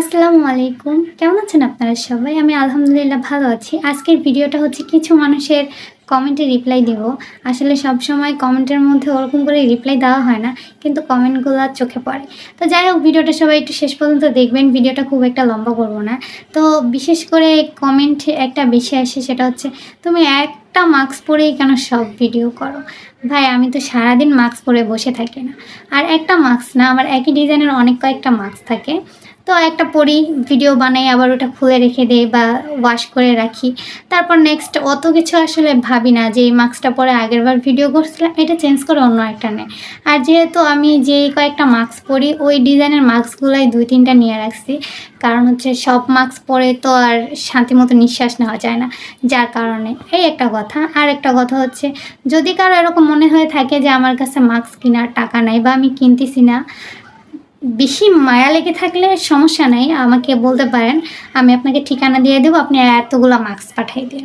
আসসালামু আলাইকুম। কেমন আছেন আপনারা সবাই? আমি আলহামদুলিল্লাহ ভালো আছি। আজকের ভিডিওটা হচ্ছে কিছু মানুষের কমেন্টে রিপ্লাই দেব। আসলে সব সময় কমেন্টের মধ্যে ওরকম করে রিপ্লাই দেওয়া হয় না, কিন্তু কমেন্টগুলো চোখে পড়ে। তো যাই হোক, ভিডিওটা সবাই একটু শেষ পর্যন্ত দেখবেন। ভিডিওটা খুব একটা লম্বা করব না। তো বিশেষ করে কমেন্ট একটা বেশি আসে, সেটা হচ্ছে, তুমি একটা মাস্ক পরেই কেন সব ভিডিও করো? ভাই, আমি তো সারাদিন মাস্ক পরে বসে থাকি না। আর একটা মাস্ক না, আমার একই ডিজাইনের অনেক কয়েকটা মাস্ক থাকে। তো একটা পরি ভিডিও বানাই, আবার ওটা খুলে রেখে দেই বা ওয়াশ করে রাখি। তারপর নেক্সট অত কিছু আসলে ভাবি না যে এই মাস্কটা পরে আগেরবার ভিডিও করছিলাম, এটা চেঞ্জ করে অন্য একটা নেই। আর যেহেতু আমি যে কয়েকটা মাস্ক পরি, ওই ডিজাইনের মাস্কগুলাই দুই তিনটা নিয়ে রাখছি। কারণ হচ্ছে সব মাস্ক পরে তো আর শান্তি মতো নিঃশ্বাস নেওয়া যায় না, যার কারণে। এই একটা কথা। আর একটা কথা হচ্ছে, যদি কারও এরকম মনে হয়ে থাকে যে আমার কাছে মাস্ক কেনার টাকা নাই বা আমি কিনতেছি না বেশি মায়া লেগে থাকলে সমস্যা নেই, আমাকে বলতে পারেন, আমি আপনাকে ঠিকানা দিয়ে দেবো, আপনি এতগুলো মাস্ক পাঠিয়ে দিন।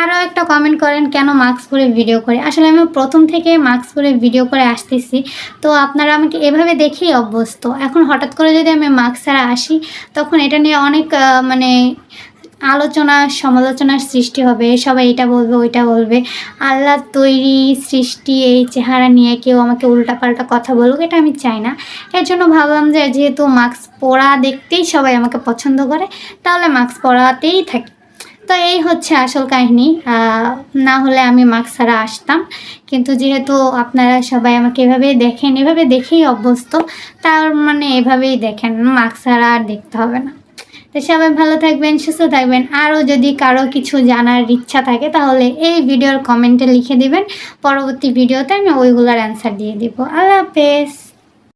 আরও একটা কমেন্ট করেন, কেন মাস্ক পরে ভিডিও করে? আসলে আমি প্রথম থেকে মাস্ক পরে ভিডিও করে আসতেছি, তো আপনারা আমাকে এভাবে দেখেই অভ্যস্ত। এখন হঠাৎ করে যদি আমি মাস্ক ছাড়া আসি, তখন এটা নিয়ে অনেক মানে আলোচনা, সমালোচনার সৃষ্টি হবে, সবাই এটা বলবে, ওইটা বলবে। আল্লাহ তৈরি সৃষ্টি, এই চেহারা নিয়ে কেউ আমাকে উল্টাপাল্টা কথা বলুক, এটা আমি চাই না। এর জন্য ভাবলাম যে যেহেতু মাস্ক পরা দেখতেই সবাই আমাকে পছন্দ করে, তাহলে মাস্ক পরাতেই থাকি। তো এই হচ্ছে আসল কাহিনী। না হলে আমি মাস্ক ছাড়া আসতাম। কিন্তু যেহেতু আপনারা সবাই আমাকে এভাবেই দেখেন, এভাবে দেখেই অভ্যস্ত, তার মানে এভাবেই দেখেন, মাস্ক ছাড়া আর দেখতে হবে না। তো সবাই ভালো থাকবেন, সুস্থ থাকবেন। আরও যদি কারও কিছু জানার ইচ্ছা থাকে, তাহলে এই ভিডিওর কমেন্টে লিখে দিবেন। পরবর্তী ভিডিওতে আমি ওইগুলোর অ্যান্সার দিয়ে দিব। আল্লাহ হাফেজ।